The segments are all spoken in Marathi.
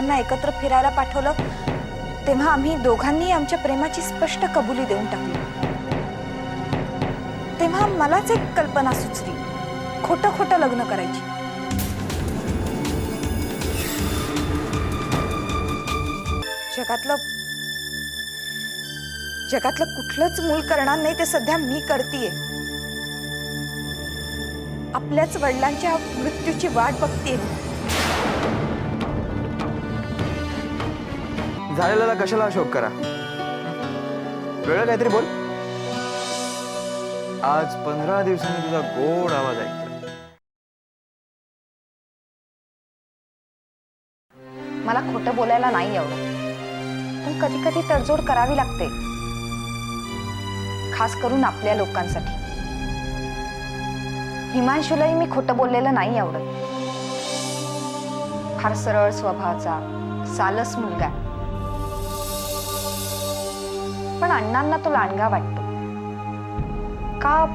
दोघांना एकत्र फिरायला पाठवलं तेव्हा आम्ही दोघांनी आमच्या प्रेमाची स्पष्ट कबुली देऊन टाकली. तेव्हा मलाच एक कल्पना सुचली. खोटं खोटं लग्न करायची. जगातलं जगातलं कुठलंच मूल करणार नाही ते सध्या मी करतीये. आपल्याच वडिलांच्या मृत्यूची वाट बघते झालेला कशाला शोक करा? वेळ काहीतरी बोल. आज पंधरा दिवसांनी तुझा गोड आवाज ऐकतो मला खोटं बोलायला नाही आवडत पण कधी कधी तडजोड करावी लागते. खास करून आपल्या लोकांसाठी. हिमांशूलाही मी खोटं बोललेलं नाही आवडत फार सरळ स्वभावाचा सालस मुलगा पण अण्णांना तो लांडगा वाटतो. का?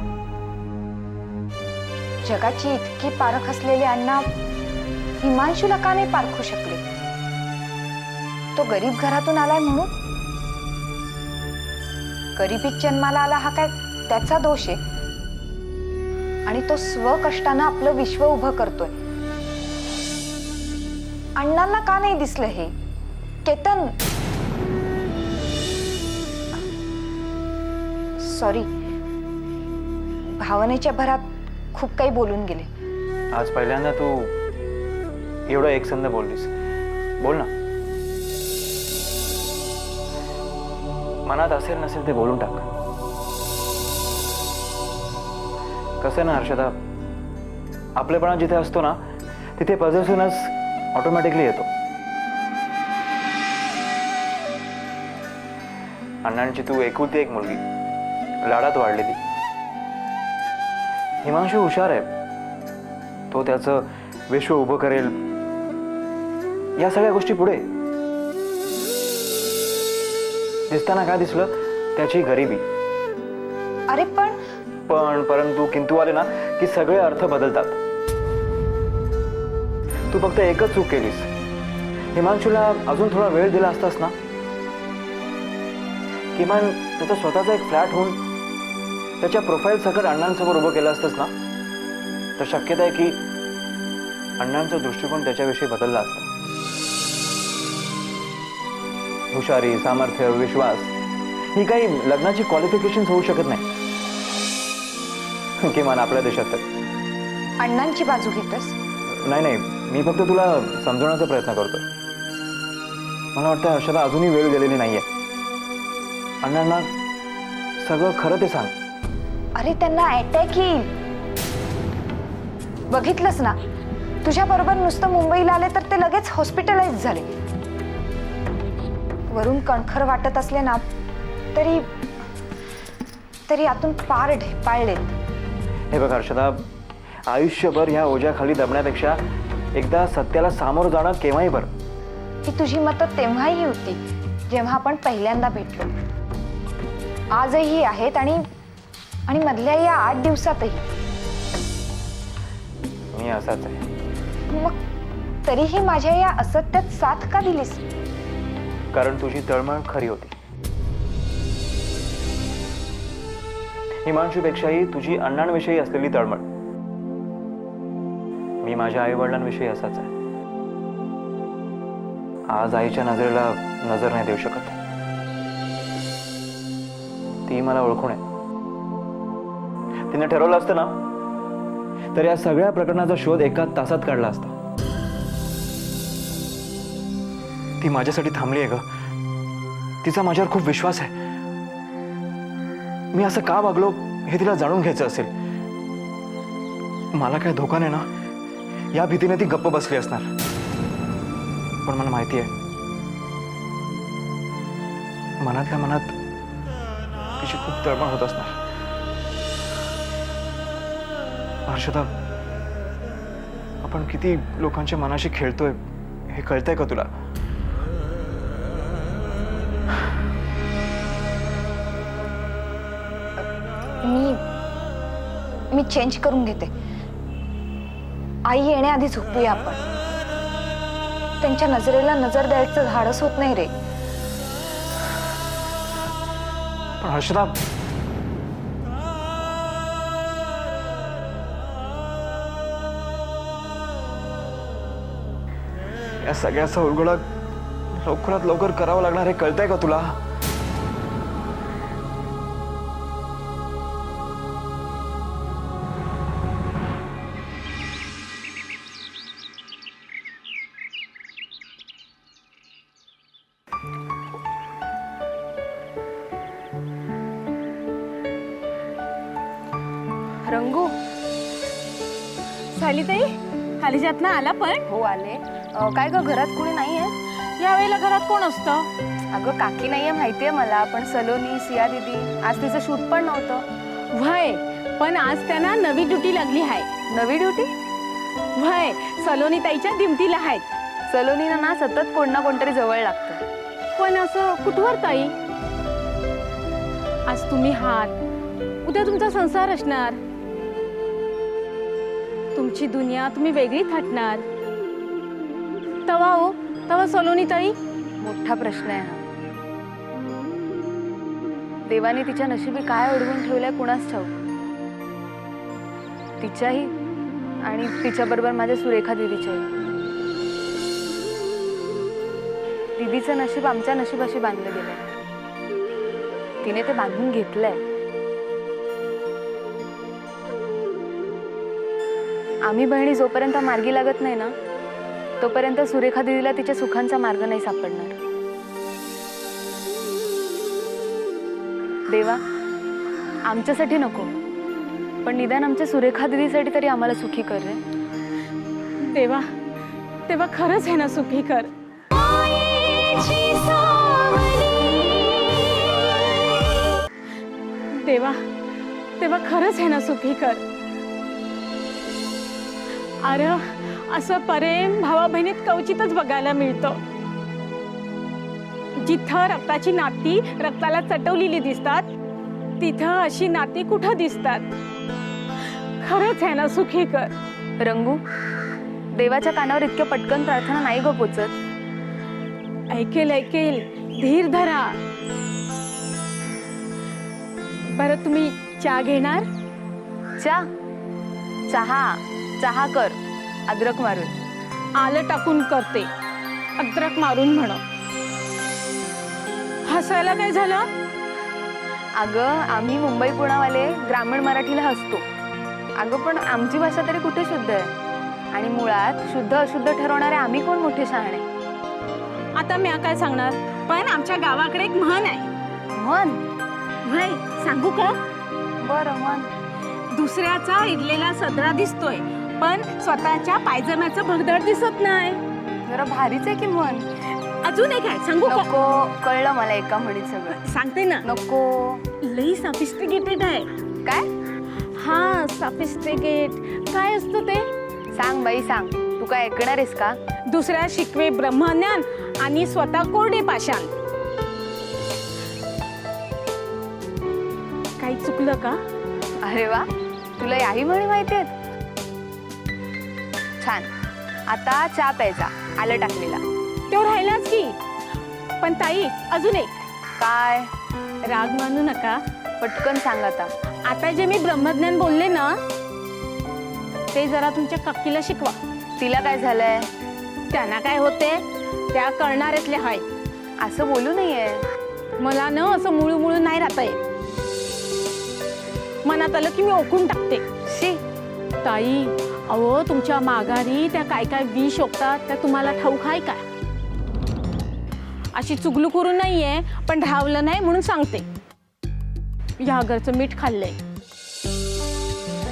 जगाची इतकी पारख असलेले अण्णा हिमांशूला का नाही पारखू शकले. तो गरीब घरातून आलाय म्हणून? गरिबीत जन्माला आला हा काय त्याचा दोष आहे? आणि तो स्वकष्टानं आपलं विश्व उभं करतोय. अण्णांना का नाही दिसलं हे? केतन सॉरी. भावनेच्या भरात खूप काही बोलून गेले. आज पहिल्यांदा तू एवढं एकसंध बोललीस. बोल ना. मनात असेल नसेल ते बोलून टाक. कसं ना हर्षदा? आपलेपणा जिथे असतो ना तिथे पॉझिटिव्हनेस ऑटोमॅटिकली येतो. अण्णांची तू एकुलती एक मुलगी. लाडात वाढलेली हिमांशू हुशार आहे. तो त्याचं विश्व उभं करेल. या सगळ्या गोष्टी पुढे. दिसताना काय दिसलं? त्याची गरिबी. अरे पण पण परंतु किंतु आले ना की सगळे अर्थ बदलतात. तू फक्त एकच चूक केलीस. हिमांशूला अजून थोडा वेळ दिला असतास ना? किमान त्याचा स्वतःचा एक फ्लॅट होऊन त्याच्या प्रोफाईल सकट अण्णांसमोर उभं केलं असतंस ना? तर शक्यता आहे की अण्णांचा दृष्टिकोन त्याच्याविषयी बदलला असता. हुशारी सामर्थ्य विश्वास ही काही लग्नाची क्वालिफिकेशन होऊ शकत नाही. किमान आपल्या देशात तर. अण्णांची बाजू घेतस? नाही नाही. मी फक्त तुला समजवण्याचा प्रयत्न करतोय. मला वाटतं हर्षदा अजूनही वेळ गेलेली नाहीये. अण्णांना सगळं खरं ते सांग. अरे त्यांना अटॅक येईल. बघितलंस ना? तुझ्या बरोबर नुसतं मुंबईला आले तर ते लगेच हॉस्पिटलाइज झाले. वरून कणखर वाटत असले ना तरी तरी आतून पार ढेपाळलेत हे बघ हर्षदा आयुष्यभर ह्या ओझ्याखाली दबण्यापेक्षा एकदा सत्याला सामोरं जाणं केव्हाही बरं. ही तुझी मतं तेव्हाही होती जेव्हा आपण पहिल्यांदा भेटलो. आजही आहेत आणि आणि मधल्या या आठ दिवसातही. मी असाच आहे. मग तरीही माझ्या या असत्यात साथ का दिलीस? कारण तुझी तळमळ खरी होती. हिमांशूपेक्षाही तुझी अण्णांविषयी असलेली तळमळ. मी माझ्या आई वडिलांविषयी असाच आहे. आज आईच्या नजरेला नजर नाही देऊ शकत. ती मला ओळखून आहे तिने ठरवलं असतं ना? तर या सगळ्या प्रकरणाचा शोध एका तासात काढला असता. ती माझ्यासाठी थांबली आहे ग. तिचा माझ्यावर खूप विश्वास आहे. मी असं का वागलो हे तिला जाणून घ्यायचं असेल. मला काय धोका नाही ना? या भीतीने ती गप्प बसली असणार. पण मला माहिती आहे. मनातल्या मनात तिची खूप तळमळ होत असणार. हर्षदा आपण किती लोकांच्या मनाशी खेळतोय हे कळतंय का तुला? मी मी चेंज करून घेते. आई येण्याआधी झोपूया आपण. त्यांच्या नजरेला नजर द्यायचं धाडस होत नाही रे. पण हर्षदा या सगळ्याचा उलगडा लवकरात लवकर करावं लागणार हे कळतंय का तुला? रंगू सालिताई खालीजात आला पण? हो आले. अं, काय ग घरात कोणी नाही आहे यावेळेला घरात कोण असतं? अगं काकी नाहीये माहितीये मला पण सलोनी सिया दिदी आज तिचं शूट पण नव्हतं. व्हय पण आज त्यांना नवी ड्युटी लागली आहे नवी ड्युटी? व्हय सलोनी ताईच्या दिमतीला आहेत सलोनीना ना सतत कोण ना कोणतरी जवळ लागतं. पण असं कुठवर ताई? आज तुम्ही हात. उद्या तुमचा संसार असणार. तुमची दुनिया तुम्ही वेगळी थाटणार तवा हो. तवा सलोनी ताई. मोठा प्रश्न आहे हा. देवाने तिच्या नशिबी काय अडवून ठेवलंय कुणाच ठाऊक? तिच्याही आणि तिच्याबरोबर माझ्या सुरेखा दिदीच्याही दिदीचं नशीब आमच्या नशिबाशी बांधलं गेलंय. तिने ते बांधून घेतलंय. आम्ही बहिणी जोपर्यंत मार्गी लागत नाही ना तोपर्यंत सुरेखा दिदीला तिच्या सुखांचा मार्ग नाही सापडणार. देवा आमच्यासाठी नको. पण निदान आमच्या सुरेखा दिदीसाठी तरी आम्हाला सुखी कर रे. तेव्हा तेव्हा खरंच आहे ना सुखी कर. तेव्हा तेव्हा खरंच आहे ना सुखी कर. अरे असं प्रेम भावा बहिणीत कवचितच बघायला मिळतं. जिथं रक्ताची नाती रक्ताला चटवलेली दिसतात तिथं अशी नाती कुठं दिसतात? खरंच आहे ना सुखी कर रंगू देवाच्या कानावर इतक्या पटकन प्रार्थना नाही ग पोचत. ऐकेल ऐकेल. धीर धरा. बरं तुम्ही चहा घेणार? चा चहा. चहा कर. अद्रक मारून. आलं टाकून करते. अद्रक मारून म्हण हसायला काय झालं? अगं आम्ही मुंबई पुणावाले ग्रामीण मराठीला हसतो. अगं पण आमची भाषा तरी कुठे शुद्ध आहे? आणि मुळात शुद्ध अशुद्ध ठरवणारे आम्ही कोण मोठे शहाणे? आता मी काय सांगणार? पण आमच्या गावाकडे एक म्हण आहे. म्हण? व्हय सांगू का? बरं म्हण. दुसऱ्याचा इडलेला सदरा दिसतोय. पण स्वतःच्या पायजम्याचं भगदड दिसत नाही. जरा भारीच आहे की म्हण अजून एक आहे सांगू का? नको कळलं मला एका म्हणीत सगळं. सांगते ना. नको. लई सफिस्टिकेटेड आहे. काय? हा सफिस्टिकेट काय असतं ते? सांग बाई सांग. तू काय ऐकणार आहेस का? दुसऱ्या शिकवे ब्रह्मज्ञान आणि स्वतः कोरडे पाषाण. काही चुकलं का? अरे वा तुला याही म्हणी माहिती आहेत? छान. आता चहा प्यायचा. आलं टाकलेला. तो राहिलाच की. पण ताई अजून एक. काय? राग मानू नका. पटकन सांग आता. आता जे मी ब्रह्मज्ञान बोलले ना ते जरा तुमच्या काकीला शिकवा. तिला काय झालंय? त्यांना काय होते त्या करणाऱ्यातले हाय. असं बोलू नाहीये. मला न असं मुळू मुळू नाही राहता येत. मनात आलं की मी ओकून टाकते. शी. ताई अहो तुमच्या माघारी त्या काय काय विष ओकतात त्या तुम्हाला ठाऊक आहे काय? अशी चुगलू करून नाहीये पण राहवलं नाही म्हणून सांगते. या घरचं मीठ खाल्लंय.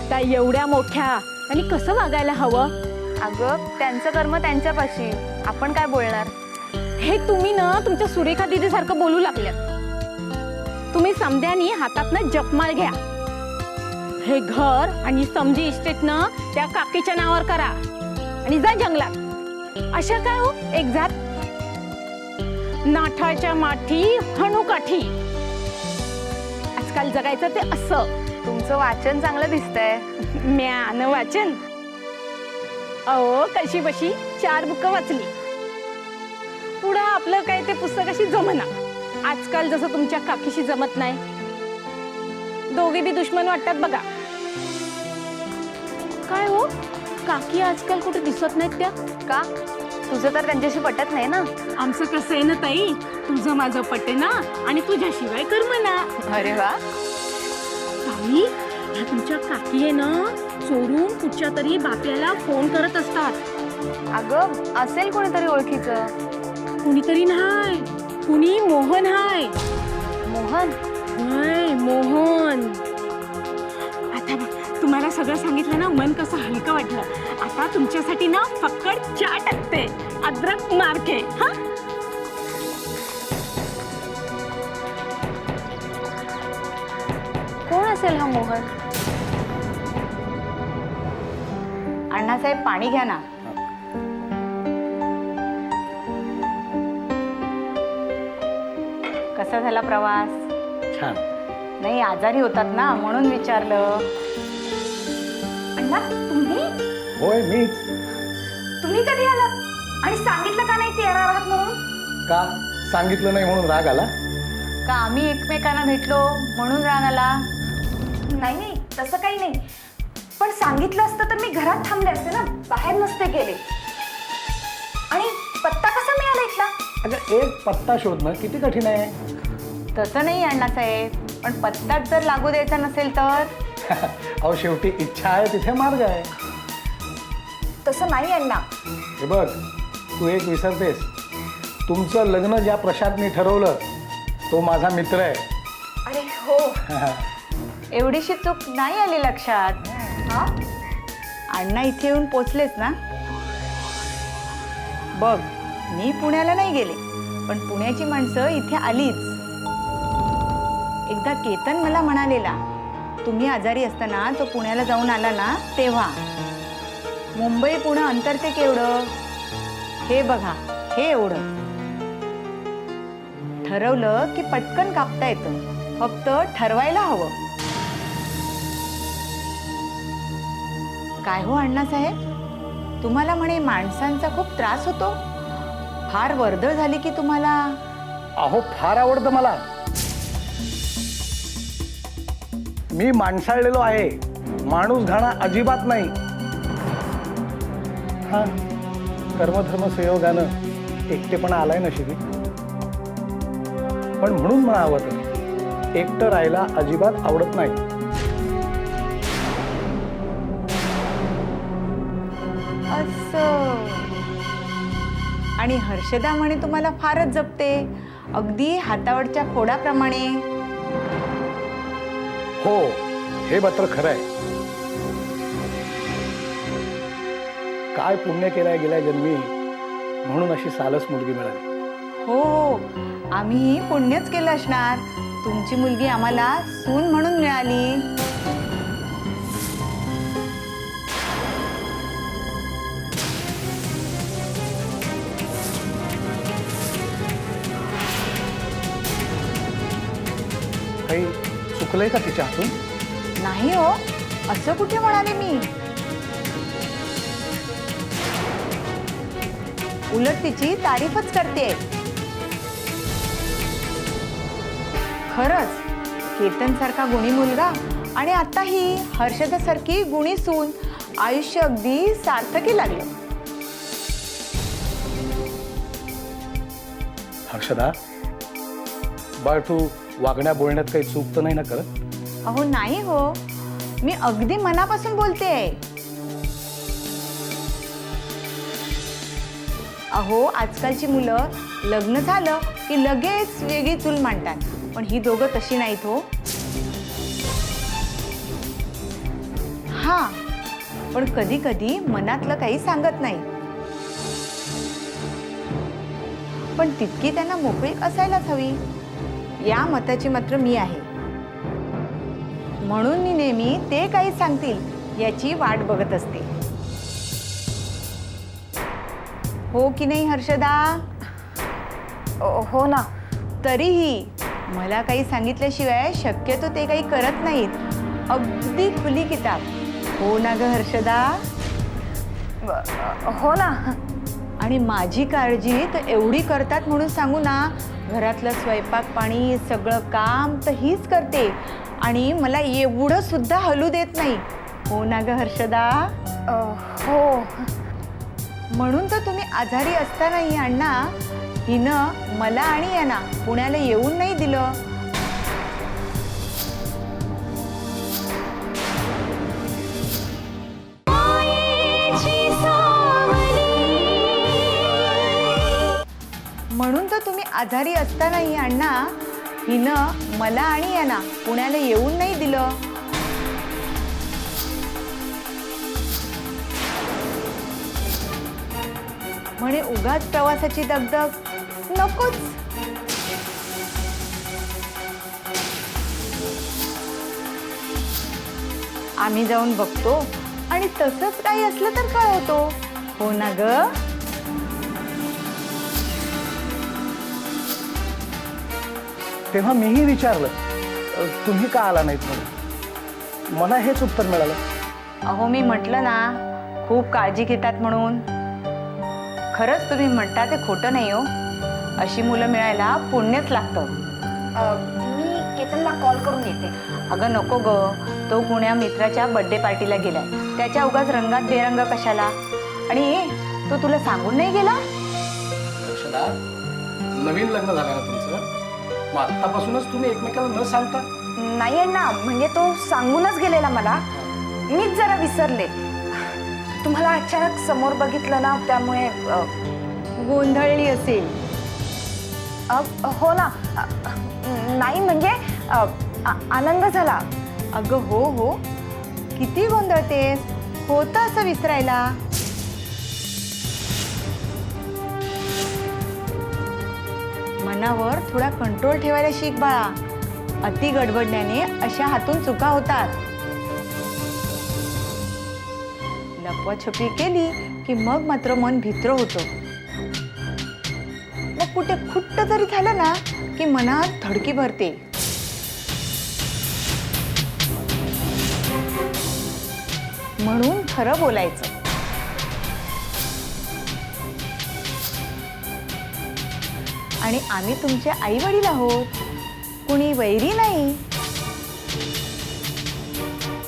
त्या एवढ्या मोठ्या. आणि कसं वागायला हवं? अगं त्यांचं कर्म त्यांच्यापाशी. आपण काय बोलणार? हे तुम्ही ना तुमच्या सुरेखा दिदी सारखं बोलू लागल्यात. तुम्ही समद्यानी हातातनं जपमाल घ्या. हे घर आणि समजी इस्टेटनं त्या काकीच्या नावावर करा. आणि जा जंगलात. अशा काय हो? एक जात नाठाच्या माठी हणुकाठी आजकाल जगायचं ते असं. तुमचं वाचन चांगलं दिसतंय. म्यान वाचन. अहो कशी बशी? चार बुक वाचली. पुढं आपलं काय ते पुस्तक अशी जमना. आजकाल जसं तुमच्या काकीशी जमत नाही दोघे बी दुश्मन वाटतात बघा. काय हो? काकी आजकाल कुठे दिसत नाहीत त्या? का? तुझं तर त्यांच्याशी पटत नाही ना. आमचं कसं आहे ना ताई? तुझं माझं पटे ना आणि तुझ्याशिवाय कर्म ना. अरे वा. ताई ह्या तुमच्या काकी आहे ना चोरून कुठच्या तरी बाप्याला फोन करत असतात. अगं असेल कोणीतरी ओळखीचं. कुणीतरी नाही कुणी मोहन हाय. मोहन? होय. मोहन. आता बघ, तुम्हाला सगळं सांगितलं ना मन कसं हलकं वाटलं. आता तुमच्यासाठी ना फक्कड चहा टाकते अद्रक मारके हा? कोण असेल हा मोहन? अण्णासाहेब पाणी घ्या ना. कसा झाला प्रवास? छान. नाही आजारी होतात ना म्हणून विचारलं. अण्णा तुम्ही? होय मीच. तुम्ही कधी आलात? आणि सांगितलं का नाही ते येणार आहात म्हणून? का? सांगितलं नाही म्हणून राग आला? का आम्ही एकमेकांना भेटलो म्हणून राग आला? नाही नाही तसं काही नाही. पण सांगितलं असतं तर मी घरात थांबले असते ना बाहेर नसते गेले. आणि पत्ता कसा मिळाला इथला? अगं एक पत्ता शोधणं किती कठीण आहे. तसं नाही अण्णासाहेब. पण पत्ताच जर लागू द्यायचा नसेल तर? अहो शेवटी इच्छा आहे तिथे मार्ग आहे. तसं नाही अण्णा. हे बघ तू एक विसरतेस. तुमचं लग्न ज्या प्रशांतनी ठरवलं तो माझा मित्र आहे. अरे हो. एवढीशी चूक नाही आली लक्षात. हा? अण्णा इथे येऊन पोचलेच ना? बघ मी पुण्याला नाही गेले पण पुण्याची माणसं इथे आलीच. एकदा केतन मला म्हणालेला तुम्ही आजारी असताना तो पुण्याला जाऊन आला ना तेव्हा. मुंबई पुणे अंतर ते केवढं? हे बघा हे एवढं. ठरवलं की पटकन कापता येतं. फक्त ठरवायला हवं. काय हो अण्णासाहेब तुम्हाला म्हणे माणसांचा खूप त्रास होतो? फार वर्दळ झाली की तुम्हाला? अहो फार आवडतं मला. मी माणसाळलेलो आहे. माणूस घाणा अजिबात नाही. हा कर्मधर्म संयोगानं एकटेपणा आलाय नशिबी. पण म्हणून मला तर एकटं राहायला अजिबात आवडत नाही. असं. आणि हर्षदा म्हणे तुम्हाला फारच जपते. अगदी हातावरच्या फोडाप्रमाणे हो हे मात्र खरं आहे. काय पुण्य केलंय गेल्या जन्मी म्हणून अशी सालस मुलगी मिळाली. हो हो आम्ही पुण्यच केलं असणार. तुमची मुलगी आम्हाला सून म्हणून मिळाली. चुकलंय का तिच्या हातून नाही हो असं कुठे म्हणाले मी? उलट तिची तारीफच करते. खरंच केतन सारखा गुणी मुलगा आणि आता ही हर्षदासारखी गुणी सून आयुष्य अगदी सार्थकी लागलं. हर्षदा बाळ तू वागण्या बोलण्यात काही चूक तर नाही ना करत? अहो नाही हो. मी अगदी मनापासून बोलते. अहो आजकालची मुलं लग्न झालं की लगेच वेगळी चूल मांडतात. पण ही दोघं तशी नाहीत हो. हा पण कधी कधी मनातलं काही सांगत नाही. पण तितकी त्यांना मोकळीक असायलाच हवी. या मताची मात्र मी आहे. म्हणून मी नेहमी ते काही सांगतील याची वाट बघत असते. हो की नाही हर्षदा? हो ना. तरीही मला काही सांगितल्याशिवाय शक्यतो ते काही करत नाहीत. अगदी खुली किताब. हो ना ग हर्षदा? हो ना. आणि माझी काळजी तर एवढी करतात म्हणून सांगू ना घरातलं स्वयंपाक पाणी सगळं काम तर हीच करते. आणि मला एवढं सुद्धा हलू देत नाही. हो ना ग हर्षदा? हो. म्हणून तर तुम्ही आजारी असतानाही अण्णा हिनं मला आणि यांना पुण्याला येऊन नाही दिलं. आजारी असतानाही अण्णा हिनं मला आणि यांना पुण्याला येऊन नाही दिलं. म्हणे उगाच प्रवासाची दगदग. नकोच. आम्ही जाऊन बघतो आणि तसंच काही असलं तर कळवतो. हो ना ग? तेव्हा मीही विचारलं अ, तुम्ही का आला नाहीत म्हणून? मला हेच उत्तर मिळालं. अहो मी म्हटलं ना खूप काळजी घेतात म्हणून. खरंच तुम्ही म्हणता ते खोटं नाही हो. अशी मुलं मिळायला पुण्यच लागतं. मी केतनला कॉल करून येते. अगं नको ग. तो कुण्या मित्राच्या बर्थडे पार्टीला गेलाय. त्याच्या उगाच रंगात बेरंग कशाला? आणि तो तुला सांगून नाही गेला? नवीन लग्न झालं ना तुमचं? मग आत्तापासूनच तुम्ही एकमेकाला न सांगता? नाही अण्णा ना म्हणजे तो सांगूनच गेलेला मला. मीच जरा विसरले. तुम्हाला अचानक समोर बघितलं ना त्यामुळे अ, गोंधळली असेल. अ, हो ना. अ, नाही म्हणजे अ, आ- आनंद झाला. अगं हो हो. किती गोंधळतेस. होतं असं विसरायला. मनावर थोडा कंट्रोल ठेवायला शिक बाळा. अति गडबडण्याने अशा हातून चुका होतात. लपवाछपी केली की मग मात्र मन भित्र होतं. मग कुठे खुट्ट जरी झालं ना की मनात धडकी भरते. म्हणून खरं बोलायचं. आणि आम्ही तुमचे आई वडील आहोत. कुणी वैरी नाही.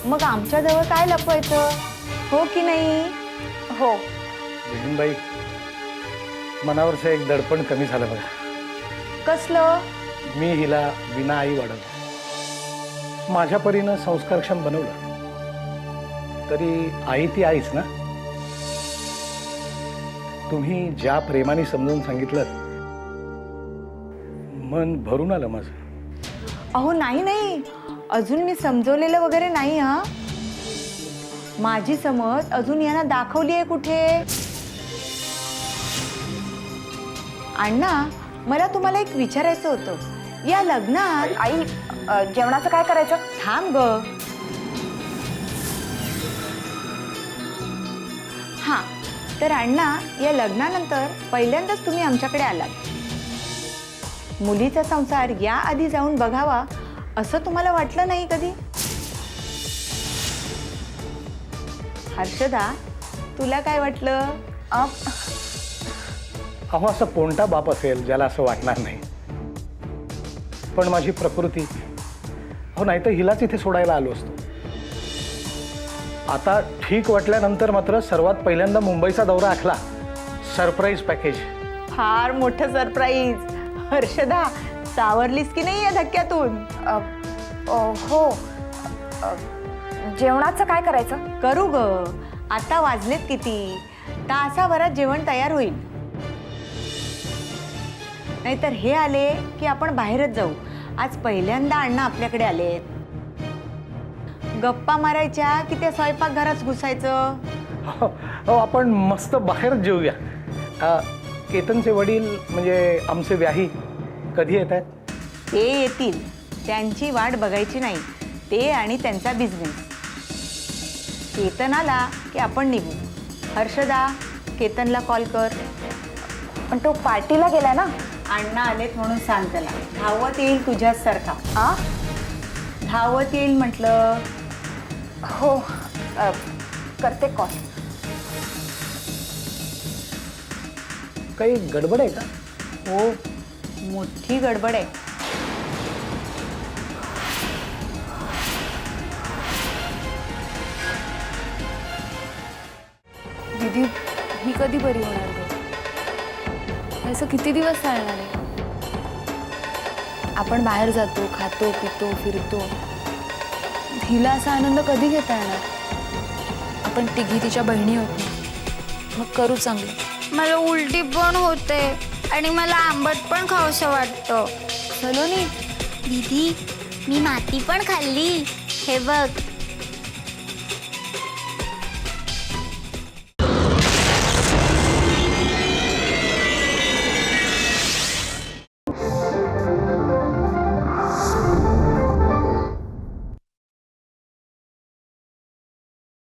मग आमच्याजवळ काय लपवायचं? हो की नाही? हो. बहीणबाई मनावरचं एक दडपण कमी झालं बघा. कसलं? मी हिला विना आई वाढवलं. माझ्या परीनं संस्कारक्षम बनवलं. तरी आई ती आईच ना? तुम्ही ज्या प्रेमाने समजून सांगितलं मन भरून आलं माझं. अहो नाही नाही. अजून मी समजवलेलं वगैरे नाही हा. माझी समज अजून यांना दाखवली आहे कुठे? अण्णा मला तुम्हाला एक विचारायचं होतं. या लग्नात आई अ, जेवणाचं काय करायचं? थांब ग. हां. तर अण्णा या लग्नानंतर पहिल्यांदाच तुम्ही आमच्याकडे आलात. मुलीचा संसार या आधी जाऊन बघावा असं तुम्हाला वाटलं नाही कधी? हर्षदा तुला काय वाटलं? अहो असं कोणता बाप असेल ज्याला असं वाटणार नाही? पण माझी प्रकृती. हो नाही तर हिलाच इथे सोडायला आलो असतो. आता ठीक वाटल्यानंतर मात्र सर्वात पहिल्यांदा मुंबईचा दौरा आखला. Surprise package. फार मोठं सरप्राईज. हर्षदा सावरलीस की नाही या धक्क्यातून? अ, अ, हो. अ, जेवणाचं काय करायचं? करू ग. आता वाजलेत किती? तासाभरात जेवण तयार होईल. नाहीतर हे आले की आपण बाहेरच जाऊ. आज पहिल्यांदा अण्णा आपल्याकडे आलेत गप्पा मारायच्या की त्या स्वयंपाकघरात घुसायचं? हो हो, आपण मस्त बाहेर जेऊया. अ, केतनचे वडील म्हणजे आमचे व्याही कधी येत आहेत? ते येतील. त्यांची वाट बघायची नाही. ते आणि त्यांचा बिझनेस केतन आला की आपण निघू. हर्षदा केतनला कॉल कर. पण तो पार्टीला गेलाय ना? अण्णा आलेत म्हणून सांग त्याला. धावत येईल तुझ्याच सारखा आ? धावत येईल म्हटलं. हो. अ, करते कॉल काही गडबड आहे का? हो मोठी गडबड आहे. दीदी ही कधी बरी होणार गं? असं किती दिवस चालणार आहे? आपण बाहेर जातो खातो पितो फिरतो. हिला असा आनंद कधी घेता येणार? आपण तिघी तिच्या बहिणी होतो. मग करू चांगलं. मला उलटी पण होते आणि मला आंबट पण खावंसं वाटतं. सलोनी दीदी मी माती पण खाल्ली. हे बघ